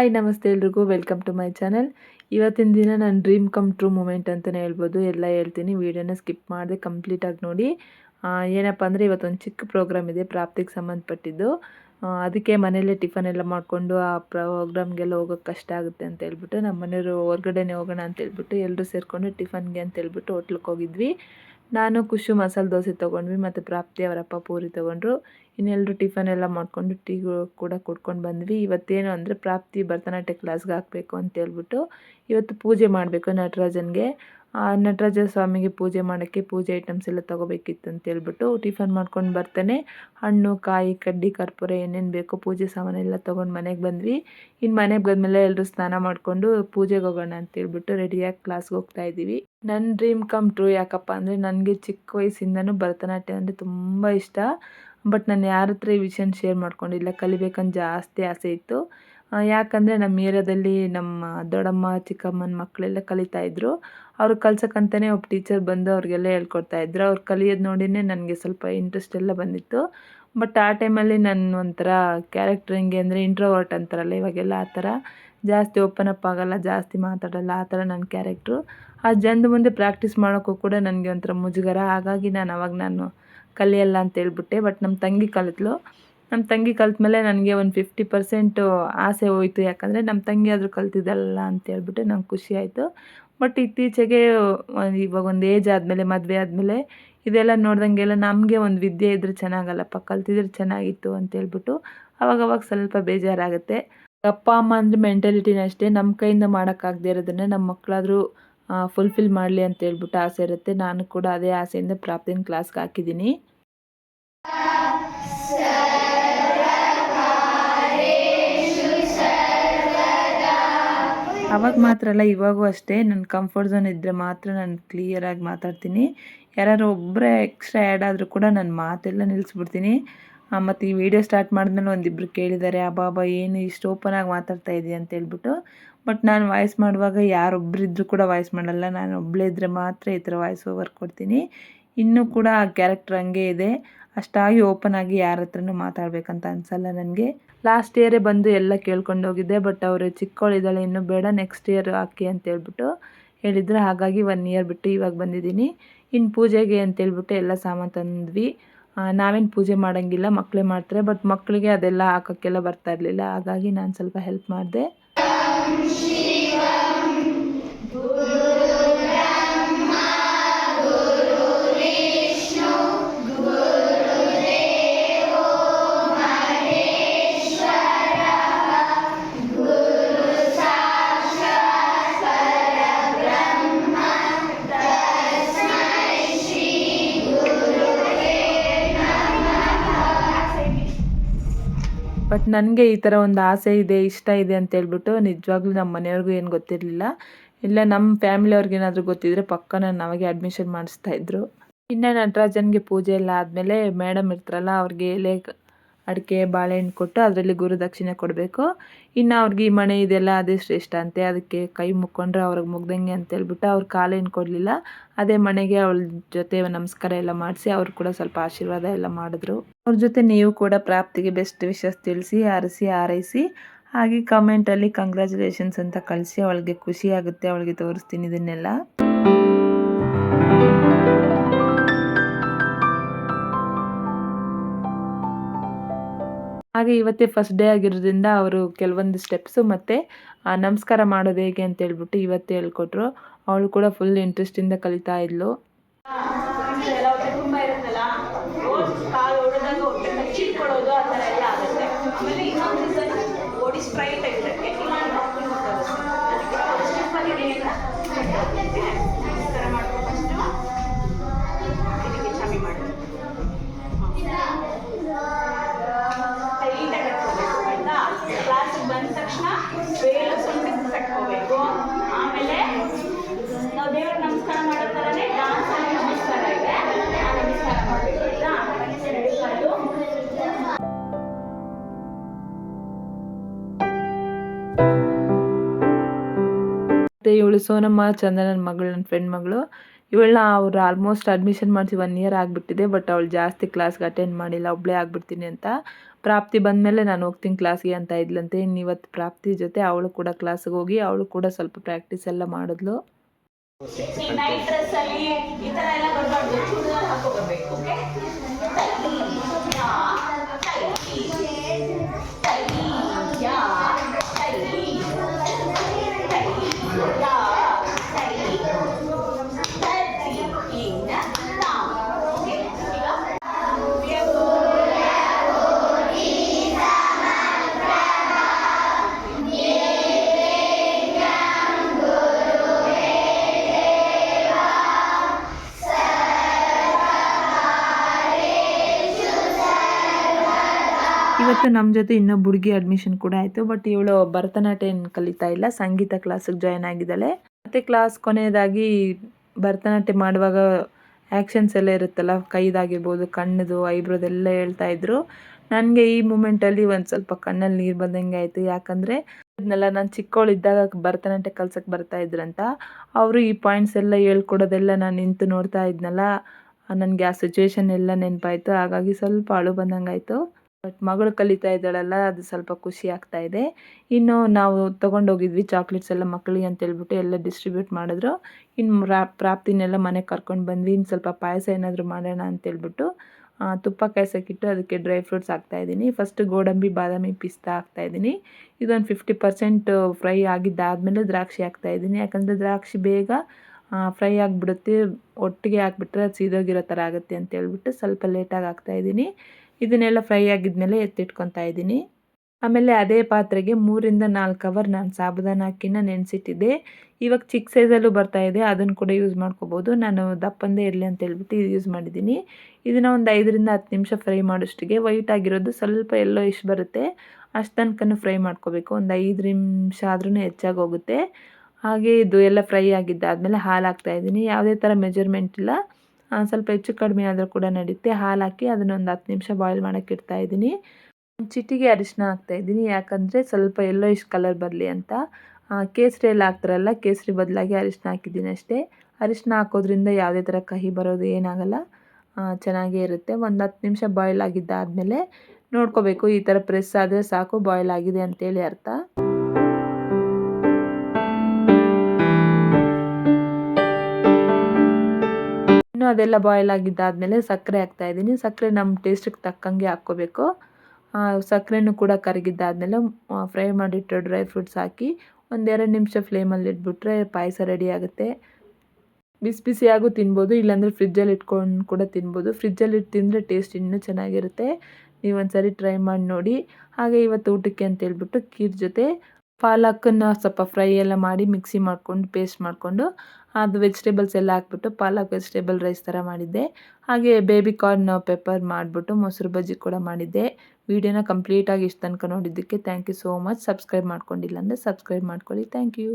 Hi, ನಮಸ್ತೆ ಎಲ್ರಿಗೂ. Welcome to my channel. ಇವತ್ತಿನ ದಿನ ನನ್ನ ಡ್ರೀಮ್ ಕಮ್ ಟ್ರೂ ಮೂಮೆಂಟ್ ಅಂತಲೇ ಹೇಳ್ಬೋದು. ಎಲ್ಲ ಹೇಳ್ತೀನಿ. ವೀಡಿಯೋನ ಸ್ಕಿಪ್ ಮಾಡಿದೆ ಕಂಪ್ಲೀಟಾಗಿ ನೋಡಿ. ಏನಪ್ಪ ಅಂದರೆ ಇವತ್ತೊಂದು ಚಿಕ್ಕ ಪ್ರೋಗ್ರಾಮ್ ಇದೆ, ಪ್ರಾಪ್ತಿಗೆ ಸಂಬಂಧಪಟ್ಟಿದ್ದು. ಅದಕ್ಕೆ ಮನೆಯಲ್ಲೇ ಟಿಫನ್ ಎಲ್ಲ ಮಾಡಿಕೊಂಡು ಆ ಪ್ರೋಗ್ರಾಮ್ಗೆಲ್ಲ ಹೋಗೋಕೆ ಕಷ್ಟ ಆಗುತ್ತೆ ಅಂತ ಹೇಳ್ಬಿಟ್ಟು, ನಮ್ಮ ಮನೆಯವರು ಹೊರ್ಗಡೆನೇ ಹೋಗೋಣ ಅಂತ ಹೇಳ್ಬಿಟ್ಟು ಎಲ್ಲರೂ ಸೇರಿಕೊಂಡು ಟಿಫನ್ಗೆ ಅಂತ ಹೇಳ್ಬಿಟ್ಟು ಹೋಟ್ಲಿಗೆ ಹೋಗಿದ್ವಿ. ನಾನು ಖುಷಿ, ಮಸಾಲೆ ದೋಸೆ ತೊಗೊಂಡ್ವಿ, ಮತ್ತು ಪ್ರಾಪ್ತಿ ಅವರಪ್ಪ ಪೂರಿ ತೊಗೊಂಡ್ರು. ಇನ್ನೆಲ್ಲರೂ ಟಿಫನ್ ಎಲ್ಲ ಮಾಡಿಕೊಂಡು ಟೀ ಕೂಡ ಕುಡ್ಕೊಂಡು ಬಂದ್ವಿ. ಇವತ್ತೇನು ಅಂದರೆ ಪ್ರಾಪ್ತಿ ಭರತನಾಟ್ಯ ಕ್ಲಾಸ್ಗೆ ಹಾಕಬೇಕು ಅಂತ ಹೇಳ್ಬಿಟ್ಟು ಇವತ್ತು ಪೂಜೆ ಮಾಡಬೇಕು ನಟರಾಜನ್ಗೆ. ನಟರಾಜ ಸ್ವಾಮಿಗೆ ಪೂಜೆ ಮಾಡೋಕ್ಕೆ ಪೂಜೆ ಐಟಮ್ಸ್ ಎಲ್ಲ ತೊಗೋಬೇಕಿತ್ತು ಅಂತ ಹೇಳ್ಬಿಟ್ಟು ಟಿಫನ್ ಮಾಡ್ಕೊಂಡು ಬರ್ತಾನೆ. ಹಣ್ಣು, ಕಾಯಿ, ಕಡ್ಡಿ, ಕರ್ಪೂರ ಏನೇನು ಬೇಕೋ ಪೂಜೆ ಸಾಮಾನೆಲ್ಲ ತೊಗೊಂಡು ಮನೆಗೆ ಬಂದ್ವಿ. ಇನ್ನು ಮನೆಗೆ ಬಂದಮೇಲೆ ಎಲ್ಲರೂ ಸ್ನಾನ ಮಾಡಿಕೊಂಡು ಪೂಜೆಗೆ ಹೋಗೋಣ ಅಂತ ಹೇಳ್ಬಿಟ್ಟು ರೆಡಿಯಾಗಿ ಕ್ಲಾಸ್ಗೆ ಹೋಗ್ತಾ ಇದ್ದೀವಿ. ನನ್ನ ಡ್ರೀಮ್ ಕಮ್ ಟ್ರೂ ಯಾಕಪ್ಪ ಅಂದರೆ ನನಗೆ ಚಿಕ್ಕ ವಯಸ್ಸಿಂದನೂ ಭರತನಾಟ್ಯ ಅಂದರೆ ತುಂಬ ಇಷ್ಟ. ಬಟ್ ನಾನು ಯಾರ ಹತ್ರ ಈ ವಿಷಯನ ಶೇರ್ ಮಾಡ್ಕೊಂಡಿಲ್ಲ. ಕಲಿಬೇಕಂತ ಜಾಸ್ತಿ ಆಸೆ ಇತ್ತು. ಯಾಕಂದರೆ ನಮ್ಮ ಏರಿಯಾದಲ್ಲಿ ನಮ್ಮ ದೊಡ್ಡಮ್ಮ, ಚಿಕ್ಕಮ್ಮನ ಮಕ್ಕಳೆಲ್ಲ ಕಲಿತಾ ಇದ್ರು. ಅವ್ರು ಕಲ್ಸಕ್ಕಂತಲೇ ಒಬ್ಬ ಟೀಚರ್ ಬಂದು ಅವ್ರಿಗೆಲ್ಲ ಹೇಳ್ಕೊಡ್ತಾ ಇದ್ರು. ಅವ್ರು ಕಲಿಯೋದು ನೋಡಿನೇ ನನಗೆ ಸ್ವಲ್ಪ ಇಂಟ್ರೆಸ್ಟ್ ಎಲ್ಲ ಬಂದಿತ್ತು. ಬಟ್ ಆ ಟೈಮಲ್ಲಿ ನನ್ನ ಒಂಥರ ಕ್ಯಾರೆಕ್ಟರ್ ಹೆಂಗೆ ಅಂದರೆ ಇಂಟ್ರೋವರ್ಟ್ ಅಂತಾರಲ್ಲ, ಇವಾಗೆಲ್ಲ ಆ ಥರ ಜಾಸ್ತಿ ಓಪನ್ ಅಪ್ ಆಗೋಲ್ಲ, ಜಾಸ್ತಿ ಮಾತಾಡೋಲ್ಲ, ಆ ಥರ ನನ್ನ ಕ್ಯಾರೆಕ್ಟ್ರು ಆ ಜನದ ಮುಂದೆ ಪ್ರಾಕ್ಟೀಸ್ ಮಾಡೋಕ್ಕೂ ಕೂಡ ನನಗೆ ಒಂಥರ ಮುಜುಗರ. ಹಾಗಾಗಿ ನಾನು ಅವಾಗ ನಾನು ಕಲಿಯಲ್ಲ ಅಂತ ಹೇಳ್ಬಿಟ್ಟೆ. ಬಟ್ ನಮ್ಮ ತಂಗಿ ಕಲಿತ್ಲು ನಮ್ಮ ತಂಗಿ ಕಲ್ತ್ಮೇಲೆ ನನಗೆ ಒಂದು ಫಿಫ್ಟಿ ಪರ್ಸೆಂಟು ಆಸೆ ಹೋಯಿತು. ಯಾಕಂದರೆ ನಮ್ಮ ತಂಗಿ ಆದರೂ ಕಲ್ತಿದ್ದಲ್ಲ ಅಂತ ಹೇಳ್ಬಿಟ್ಟು ನಂಗೆ ಖುಷಿ ಆಯಿತು. ಬಟ್ ಇತ್ತೀಚೆಗೆ ಇವಾಗ ಒಂದು ಏಜ್ ಆದಮೇಲೆ, ಮದುವೆ ಆದಮೇಲೆ ಇದೆಲ್ಲ ನೋಡ್ದಂಗೆಲ್ಲ ನಮಗೆ ಒಂದು ವಿದ್ಯೆ ಇದ್ರೆ ಚೆನ್ನಾಗಲ್ಲಪ್ಪ, ಕಲ್ತಿದ್ರೆ ಚೆನ್ನಾಗಿತ್ತು ಅಂತ ಹೇಳ್ಬಿಟ್ಟು ಅವಾಗ ಸ್ವಲ್ಪ ಬೇಜಾರಾಗುತ್ತೆ. ಅಪ್ಪ, ಅಮ್ಮ ಅಂದರೆ ಮೆಂಟಾಲಿಟಿನ ಅಷ್ಟೇ. ನಮ್ಮ ಕೈಯಿಂದ ಮಾಡೋಕ್ಕಾಗದೇ ಇರೋದನ್ನು ನಮ್ಮ ಮಕ್ಕಳಾದರೂ ಫುಲ್ಫಿಲ್ ಮಾಡಲಿ ಅಂತ ಹೇಳ್ಬಿಟ್ಟು ಆಸೆ ಇರುತ್ತೆ. ನಾನು ಕೂಡ ಅದೇ ಆಸೆಯಿಂದ ಪ್ರಾಪ್ತಿನ ಕ್ಲಾಸ್ಗೆ ಹಾಕಿದ್ದೀನಿ. ಅವಾಗ ಮಾತ್ರ ಅಲ್ಲ, ಇವಾಗೂ ಅಷ್ಟೇ. ನನ್ನ ಕಂಫರ್ಟ್ ಝೋನ್ ಇದ್ದರೆ ಮಾತ್ರ ನಾನು ಕ್ಲಿಯರಾಗಿ ಮಾತಾಡ್ತೀನಿ. ಯಾರು ಒಬ್ಬರೇ ಎಕ್ಸ್ಟ್ರಾ ಆ್ಯಡ್ ಆದರೂ ಕೂಡ ನನ್ನ ಮಾತೆಲ್ಲ ನಿಲ್ಲಿಸ್ಬಿಡ್ತೀನಿ ಮತ್ತು ಈ ವಿಡಿಯೋ ಸ್ಟಾರ್ಟ್ ಮಾಡಿದ್ಮೇಲೆ ಒಂದಿಬ್ಬರು ಕೇಳಿದ್ದಾರೆ ಅಬ್ಬಾ ಏನು ಇಷ್ಟು ಓಪನ್ ಆಗಿ ಮಾತಾಡ್ತಾ ಇದೆಯಾ? ಅಂತ ಹೇಳ್ಬಿಟ್ಟು ಬಟ್ ನಾನು ವಾಯ್ಸ್ ಮಾಡುವಾಗ ಯಾರೊಬ್ಬರಿದ್ದರೂ ಕೂಡ ವಾಯ್ಸ್ ಮಾಡಲ್ಲ. ನಾನು ಒಬ್ಬಳೇ ಇದ್ದರೆ ಮಾತ್ರ ಈ ಥರ ವಾಯ್ಸ್ ಓವರ್ ಕೊಡ್ತೀನಿ. ಇನ್ನೂ ಕೂಡ ಆ ಕ್ಯಾರೆಕ್ಟರ್ ಹಂಗೆ ಇದೆ. ಅಷ್ಟಾಗಿ ಓಪನ್ ಆಗಿ ಯಾರ ಹತ್ರನೂ ಮಾತಾಡಬೇಕಂತ ಅನಿಸಲ್ಲ ನನಗೆ. ಲಾಸ್ಟ್ ಇಯರೇ ಬಂದು ಎಲ್ಲ ಕೇಳ್ಕೊಂಡು ಹೋಗಿದ್ದೆ ಬಟ್ ಅವರು ಚಿಕ್ಕವಳಿದ್ದಾಳೆ ಇನ್ನೂ ಬೇಡ ನೆಕ್ಸ್ಟ್ ಇಯರ್ ಹಾಕಿ ಅಂತೇಳ್ಬಿಟ್ಟು ಹೇಳಿದ್ರು. ಹಾಗಾಗಿ ಒನ್ ಇಯರ್ ಬಿಟ್ಟು ಇವಾಗ ಬಂದಿದ್ದೀನಿ. ಇನ್ನು ಪೂಜೆಗೆ ಅಂತೇಳ್ಬಿಟ್ಟು ಎಲ್ಲ ಸಾಮಾನು ತಂದ್ವಿ. ನಾವೇನು ಪೂಜೆ ಮಾಡೋಂಗಿಲ್ಲ ಮಕ್ಕಳೇ ಮಾಡ್ತಾರೆ ಬಟ್ ಮಕ್ಕಳಿಗೆ ಅದೆಲ್ಲ ಹಾಕೋಕ್ಕೆಲ್ಲ ಬರ್ತಾ ಇರಲಿಲ್ಲ. ಹಾಗಾಗಿ ನಾನು ಸ್ವಲ್ಪ ಹೆಲ್ಪ್ ಮಾಡಿದೆ. Shri ಬಟ್ ನನಗೆ ಈ ಥರ ಒಂದು ಆಸೆ ಇದೆ, ಇಷ್ಟ ಇದೆ ಅಂತ ಹೇಳ್ಬಿಟ್ಟು ನಿಜವಾಗ್ಲೂ ನಮ್ಮ ಮನೆಯವ್ರಿಗೂ ಏನು ಗೊತ್ತಿರಲಿಲ್ಲ. ಇಲ್ಲ, ನಮ್ಮ ಫ್ಯಾಮಿಲಿಯವ್ರಿಗೆ ಏನಾದರೂ ಗೊತ್ತಿದ್ರೆ ಪಕ್ಕ ನಾನು ಅವಾಗೆ ಅಡ್ಮಿಷನ್ ಮಾಡಿಸ್ತಾ ಇದ್ರು. ಇನ್ನು ನಟರಾಜನ್ಗೆ ಪೂಜೆ ಎಲ್ಲ ಆದಮೇಲೆ ಮೇಡಮ್ ಇರ್ತಾರಲ್ಲ, ಅವ್ರಿಗೆ ಎಲೆ ಅಡಿಕೆ, ಬಾಳೆಹಣ್ಣು ಕೊಟ್ಟು ಅದರಲ್ಲಿ ಗುರುದಕ್ಷಿಣೆ ಕೊಡಬೇಕು. ಇನ್ನು ಅವ್ರಿಗೆ ಈ ಮನೆ ಇದೆಲ್ಲ ಅದೇ ಶ್ರೇಷ್ಠ ಅಂತೆ. ಅದಕ್ಕೆ ಕೈ ಮುಕ್ಕೊಂಡ್ರೆ ಅವ್ರಿಗೆ ಮುಗ್ದಂಗೆ ಅಂತ ಹೇಳ್ಬಿಟ್ಟು ಅವ್ರು ಕಾಲೇನು ಕೊಡಲಿಲ್ಲ. ಅದೇ ಮನೆಗೆ ಅವಳ ಜೊತೆ ನಮಸ್ಕಾರ ಎಲ್ಲ ಮಾಡಿಸಿ ಅವ್ರು ಕೂಡ ಸ್ವಲ್ಪ ಆಶೀರ್ವಾದ ಎಲ್ಲ ಮಾಡಿದ್ರು. ಅವ್ರ ಜೊತೆ ನೀವು ಕೂಡ ಪ್ರಾಪ್ತಿಗೆ ಬೆಸ್ಟ್ ವಿಶಸ್ ತಿಳಿಸಿ, ಆರಿಸಿ, ಹಾರೈಸಿ, ಹಾಗೆ ಕಮೆಂಟಲ್ಲಿ ಕಂಗ್ರ್ಯಾಚುಲೇಷನ್ಸ್ ಅಂತ ಕಳಿಸಿ. ಅವಳಿಗೆ ಖುಷಿ ಆಗುತ್ತೆ, ಅವಳಿಗೆ ತೋರಿಸ್ತೀನಿ ಇದನ್ನೆಲ್ಲ. ಹಾಗೆ ಇವತ್ತೇ ಫಸ್ಟ್ ಡೇ ಆಗಿರೋದ್ರಿಂದ ಅವರು ಕೆಲವೊಂದು ಸ್ಟೆಪ್ಸು ಮತ್ತು ನಮಸ್ಕಾರ ಮಾಡೋದು ಹೇಗೆ ಅಂತ ಹೇಳ್ಬಿಟ್ಟು ಇವತ್ತೇ ಹೇಳ್ಕೊಟ್ರು. ಅವಳು ಕೂಡ ಫುಲ್ ಇಂಟ್ರೆಸ್ಟಿಂದ ಕಲಿತಾ ಇದ್ಲು. ಇವಳು ಸೋನಮ್ಮ ಚಂದನನ ಮಗಳು ನನ್ನ ಫ್ರೆಂಡ್ ಮಗಳು ಇವಳನ್ನ ಅವ್ರು ಆಲ್ಮೋಸ್ಟ್ ಅಡ್ಮಿಷನ್ ಮಾಡಿಸಿ ಒನ್ ಇಯರ್ ಆಗಿಬಿಟ್ಟಿದೆ ಬಟ್ ಅವಳು ಜಾಸ್ತಿ ಕ್ಲಾಸ್ಗೆ ಅಟೆಂಡ್ ಮಾಡಿಲ್ಲ ಒಬ್ಬಳೇ ಆಗಿಬಿಡ್ತೀನಿ ಅಂತ. ಪ್ರಾಪ್ತಿ ಬಂದಮೇಲೆ ನಾನು ಹೋಗ್ತೀನಿ ಕ್ಲಾಸ್ಗೆ ಅಂತ ಇದ್ಲಂತೆ, ಇನ್ನು ಇವತ್ತು ಪ್ರಾಪ್ತಿ ಜೊತೆ ಅವಳು ಕೂಡ ಕ್ಲಾಸ್ಗೆ ಹೋಗಿ, ಅವಳು ಕೂಡ ಸ್ವಲ್ಪ ಪ್ರಾಕ್ಟೀಸ್ ಎಲ್ಲ ಮಾಡಿದ್ಲು. ಈ ಇವತ್ತು ನಮ್ಮ ಜೊತೆ ಇನ್ನೊಬ್ಬ ಹುಡುಗಿ ಅಡ್ಮಿಷನ್ ಕೂಡ ಆಯಿತು ಬಟ್ ಇವಳು ಭರತನಾಟ್ಯ ಕಲಿತಾ ಇಲ್ಲ, ಸಂಗೀತ ಕ್ಲಾಸಿಗೆ ಜಾಯ್ನ್ ಆಗಿದ್ದಾಳೆ. ಮತ್ತು ಕ್ಲಾಸ್ ಕೊನೆಯದಾಗಿ ಭರತನಾಟ್ಯ ಮಾಡುವಾಗ ಆ್ಯಕ್ಷನ್ಸ್ ಎಲ್ಲ ಇರುತ್ತಲ್ಲ, ಕೈದಾಗಿರ್ಬೋದು, ಕಣ್ಣದು, ಐಬ್ರೋದೆಲ್ಲ ಹೇಳ್ತಾ ಇದ್ರು. ನನಗೆ ಈ ಮೂಮೆಂಟಲ್ಲಿ ಒಂದು ಸ್ವಲ್ಪ ಕಣ್ಣಲ್ಲಿ ನೀರು ಬಂದಂಗೆ ಆಯಿತು, ಯಾಕಂದರೆ ಅದನ್ನೆಲ್ಲ ನಾನು ಚಿಕ್ಕವಳಿದ್ದಾಗ ಭರತನಾಟ್ಯ ಕಲ್ಸಕ್ಕೆ ಬರ್ತಾ ಇದ್ರಂತ ಅವರು ಈ ಪಾಯಿಂಟ್ಸ್ ಎಲ್ಲ ಹೇಳ್ಕೊಡೋದೆಲ್ಲ ನಾನು ನಿಂತು ನೋಡ್ತಾ ಇದ್ನಲ್ಲ, ನನಗೆ ಆ ಸಿಚುವೇಶನ್ ಎಲ್ಲ ನೆನಪಾಯಿತು, ಹಾಗಾಗಿ ಸ್ವಲ್ಪ ಅಳು ಬಂದಂಗೆ ಆಯಿತು ಬಟ್ ಮಗಳು ಕಲಿತಾ ಇದ್ದಾಳಲ್ಲ, ಅದು ಸ್ವಲ್ಪ ಖುಷಿ ಆಗ್ತಾ ಇದೆ. ಇನ್ನು ನಾವು ತೊಗೊಂಡೋಗಿದ್ವಿ ಚಾಕ್ಲೇಟ್ಸ್ ಎಲ್ಲ ಮಕ್ಕಳಿಗೆ ಅಂತ ಹೇಳ್ಬಿಟ್ಟು ಎಲ್ಲ ಡಿಸ್ಟ್ರಿಬ್ಯೂಟ್ ಮಾಡಿದ್ರು. ಇನ್ನು ಪ್ರಾಪ್ತಿನೆಲ್ಲ ಮನೆಗೆ ಕರ್ಕೊಂಡು ಬಂದ್ವಿ. ಇನ್ನು ಸ್ವಲ್ಪ ಪಾಯಸ ಏನಾದರೂ ಮಾಡೋಣ ಅಂತೇಳ್ಬಿಟ್ಟು ತುಪ್ಪ ಕಾಯ್ಸೋಕ್ಕಿಟ್ಟು ಅದಕ್ಕೆ ಡ್ರೈ ಫ್ರೂಟ್ಸ್ ಹಾಕ್ತಾ ಇದ್ದೀನಿ. ಫಸ್ಟ್ ಗೋಡಂಬಿ, ಬಾದಾಮಿ ಪಿಸ್ತಾ ಹಾಕ್ತಾ ಇದ್ದೀನಿ. ಇದೊಂದು ಫಿಫ್ಟಿ ಪರ್ಸೆಂಟ್ ಫ್ರೈ ಆಗಿದ್ದಾದಮೇಲೆ ದ್ರಾಕ್ಷಿ ಹಾಕ್ತಾ ಇದ್ದೀನಿ. ಯಾಕಂದರೆ ದ್ರಾಕ್ಷಿ ಬೇಗ ಫ್ರೈ ಆಗಿಬಿಡುತ್ತೆ. ಒಟ್ಟಿಗೆ ಹಾಕ್ಬಿಟ್ರೆ ಅದು ಸೀದೋಗಿರೋ ಥರ ಆಗುತ್ತೆ ಅಂತ ಹೇಳ್ಬಿಟ್ಟು ಸ್ವಲ್ಪ ಲೇಟಾಗಿ ಹಾಕ್ತಾಯಿದ್ದೀನಿ ಇದನ್ನೆಲ್ಲ ಫ್ರೈ ಆಗಿದ್ಮೇಲೆ ಎತ್ತಿಟ್ಕೊತಾ ಇದ್ದೀನಿ. ಆಮೇಲೆ ಅದೇ ಪಾತ್ರೆಗೆ ಮೂರಿಂದ ನಾಲ್ಕು ಅವರ್ ನಾನು ಸಾಬುದಾನ ಅಕ್ಕಿನ ನೆನೆಸಿಟ್ಟಿದ್ದೆ. ಇವಾಗ ಚಿಕ್ಕ ಸೈಜಲ್ಲೂ ಬರ್ತಾ ಇದೆ, ಅದನ್ನು ಕೂಡ ಯೂಸ್ ಮಾಡ್ಕೋಬೋದು. ನಾನು ದಪ್ಪಂದೇ ಇರಲಿ ಅಂತ ಹೇಳ್ಬಿಟ್ಟು ಯೂಸ್ ಮಾಡಿದ್ದೀನಿ. ಇದನ್ನು ಒಂದು ಐದರಿಂದ ಹತ್ತು ನಿಮಿಷ ಫ್ರೈ ಮಾಡೋಷ್ಟಿಗೆ. ವೈಟ್ ಆಗಿರೋದು ಸ್ವಲ್ಪ ಎಲ್ಲೋ ಇಷ್ಟು ಬರುತ್ತೆ. ಅಷ್ಟು ತನಕನೂ ಫ್ರೈ ಮಾಡ್ಕೋಬೇಕು. ಒಂದು ಐದು ನಿಮಿಷ ಆದ್ರೂ ಹೆಚ್ಚಾಗಿ ಹೋಗುತ್ತೆ. ಹಾಗೆ ಇದು ಎಲ್ಲ ಫ್ರೈ ಆಗಿದ್ದಾದಮೇಲೆ ಹಾಲು ಹಾಕ್ತಾಯಿದ್ದೀನಿ ಯಾವುದೇ ಥರ ಮೆಜರ್ಮೆಂಟ್ ಇಲ್ಲ. ಸ್ವಲ್ಪ ಹೆಚ್ಚು ಕಡಿಮೆ ಆದರೂ ಕೂಡ ನಡೆಯುತ್ತೆ ಹಾಲು ಹಾಕಿ ಅದನ್ನೊಂದು ಹತ್ತು ನಿಮಿಷ ಬಾಯ್ಲ್ ಮಾಡೋಕ್ಕೆ ಇಡ್ತಾಯಿದ್ದೀನಿ ಚಿಟಿಗೆ ಅರಿಶಿನ ಹಾಕ್ತಾಯಿದ್ದೀನಿ ಯಾಕಂದರೆ ಸ್ವಲ್ಪ ಎಲ್ಲೋ ಇಷ್ಟು ಕಲರ್ ಬರಲಿ ಅಂತ. ಕೇಸರಿ ಎಲ್ಲ ಹಾಕ್ತಾರಲ್ಲ, ಕೇಸರಿ ಬದಲಾಗಿ ಅರಿಶಿನ ಹಾಕಿದ್ದೀನಿ ಅಷ್ಟೇ. ಅರಿಶಿನ ಹಾಕೋದ್ರಿಂದ ಯಾವುದೇ ಥರ ಕಹಿ ಬರೋದು ಏನಾಗಲ್ಲ. ಚೆನ್ನಾಗೇ ಇರುತ್ತೆ. ಒಂದು ಹತ್ತು ನಿಮಿಷ ಬಾಯ್ಲ್ ಆಗಿದ್ದಾದಮೇಲೆ ನೋಡ್ಕೋಬೇಕು. ಈ ಥರ ಪ್ರೆಸ್ ಆದರೆ ಸಾಕು ಬಾಯ್ಲ್ ಆಗಿದೆ ಅಂತೇಳಿ ಅರ್ಥ. ಇನ್ನು ಅದೆಲ್ಲ ಬಾಯ್ಲ್ ಆಗಿದ್ದಾದಮೇಲೆ ಸಕ್ಕರೆ ಹಾಕ್ತಾಯಿದ್ದೀನಿ. ಸಕ್ಕರೆ ನಮ್ಮ ಟೇಸ್ಟಿಗೆ ತಕ್ಕಂಗೆ ಹಾಕ್ಕೋಬೇಕು. ಸಕ್ಕರೆನೂ ಕೂಡ ಕರಗಿದ್ದಾದಮೇಲೆ ಫ್ರೈ ಮಾಡಿಟ್ಟು ಡ್ರೈ ಫ್ರೂಟ್ಸ್ ಹಾಕಿ ಒಂದೆರಡು ನಿಮಿಷ ಫ್ಲೇಮಲ್ಲಿ ಇಟ್ಬಿಟ್ರೆ ಪಾಯಸ ರೆಡಿ ಆಗುತ್ತೆ. ಬಿಸಿ ಬಿಸಿಯಾಗೂ ತಿನ್ಬೋದು, ಇಲ್ಲಾಂದರೆ ಫ್ರಿಜ್ಜಲ್ಲಿ ಇಟ್ಕೊಂಡು ಕೂಡ ತಿನ್ಬೋದು. ಫ್ರಿಜ್ಜಲ್ಲಿ ಇಟ್ಟು ತಿಂದರೆ ಟೇಸ್ಟ್ ಇನ್ನೂ ಚೆನ್ನಾಗಿರುತ್ತೆ. ನೀವು ಒಂದು ಸರಿ ಟ್ರೈ ಮಾಡಿ ನೋಡಿ. ಹಾಗೆ ಇವತ್ತು ಊಟಕ್ಕೆ ಅಂತ ಹೇಳ್ಬಿಟ್ಟು ಖೀರ್ ಜೊತೆ ಪಾಲಕನ್ನು ಸ್ವಲ್ಪ ಫ್ರೈ ಎಲ್ಲ ಮಾಡಿ ಮಿಕ್ಸಿ ಮಾಡಿಕೊಂಡು, ಪೇಸ್ಟ್ ಮಾಡಿಕೊಂಡು, ಅದು ವೆಜಿಟೇಬಲ್ಸ್ ಎಲ್ಲ ಹಾಕ್ಬಿಟ್ಟು ಪಾಲಕ್ ವೆಜಿಟೇಬಲ್ ರೈಸ್ ಥರ ಮಾಡಿದ್ದೆ. ಹಾಗೆ ಬೇಬಿ ಕಾರ್ನ್ ಪೆಪ್ಪರ್ ಮಾಡಿಬಿಟ್ಟು ಮೊಸರು ಬಜ್ಜಿ ಕೂಡ ಮಾಡಿದ್ದೆ. ವಿಡಿಯೋನ ಕಂಪ್ಲೀಟಾಗಿ ಇಷ್ಟು ತನಕ ನೋಡಿದ್ದಕ್ಕೆ thank you so much subscribe ಮಾಡ್ಕೊಂಡಿಲ್ಲ ಅಂದರೆ ಸಬ್ಸ್ಕ್ರೈಬ್ ಮಾಡ್ಕೊಳ್ಳಿ. Thank you